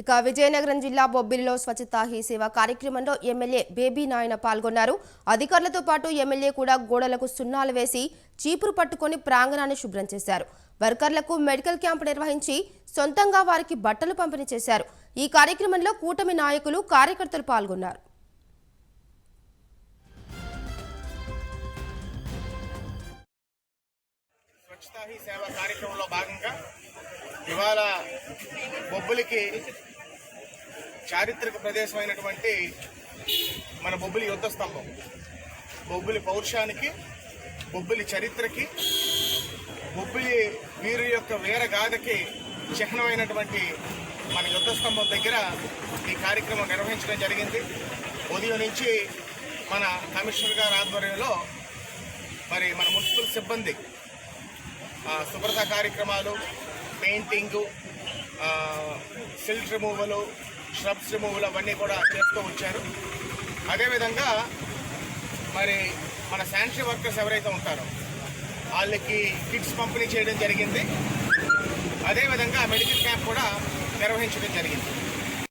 ఇక విజయనగరం జిల్లా బొబ్బిలిలో స్వచ్ఛతా హీ సేవ కార్యక్రమంలో ఎమ్మెల్యే బేబీ నాయన పాల్గొన్నారు. అధికారులతో పాటు ఎమ్మెల్యే కూడా గోడలకు సున్నాలు వేసి చీపురు పట్టుకొని ప్రాంగణాన్ని శుభ్రం చేశారు. వర్కర్లకు మెడికల్ క్యాంపు నిర్వహించి సొంతంగా వారికి బట్టలు పంపిణీ చేశారు. ఈ కార్యక్రమంలో కూటమి నాయకులు కార్యకర్తలు పాల్గొన్నారు. స్వచ్ఛతా హీ సేవ కార్యక్రమంలో భాగంగా ఇవాళ బొబ్బులికి చారిత్రక ప్రదేశమైనటువంటి మన బొబ్బులి యుద్ధ స్తంభం. బొబ్బులి పౌరుషానికి బొబ్బులి చరిత్రకి బొబ్బిలి వీరు యొక్క వీరగాథకి చిహ్నమైనటువంటి మన యుద్ధ స్తంభం దగ్గర ఈ కార్యక్రమం నిర్వహించడం జరిగింది. ఉదయం నుంచి మన కమిషనర్ గారి ఆధ్వర్యంలో మరి మన మున్సిపల్ సిబ్బంది ఆ, శుభ్రత కార్యక్రమాలు painting silt removal shrubs removal అవన్నీ కూడా చేస్తూ వచ్చారు. అదేవిధంగా మరి మన శానిటరీ వర్కర్స్ ఎవరైతే ఉంటారో వాళ్ళకి కిట్స్ పంపిణీ చేయడం జరిగింది. అదేవిధంగా మెడికల్ క్యాంప్ కూడా నిర్వహించడం జరిగింది.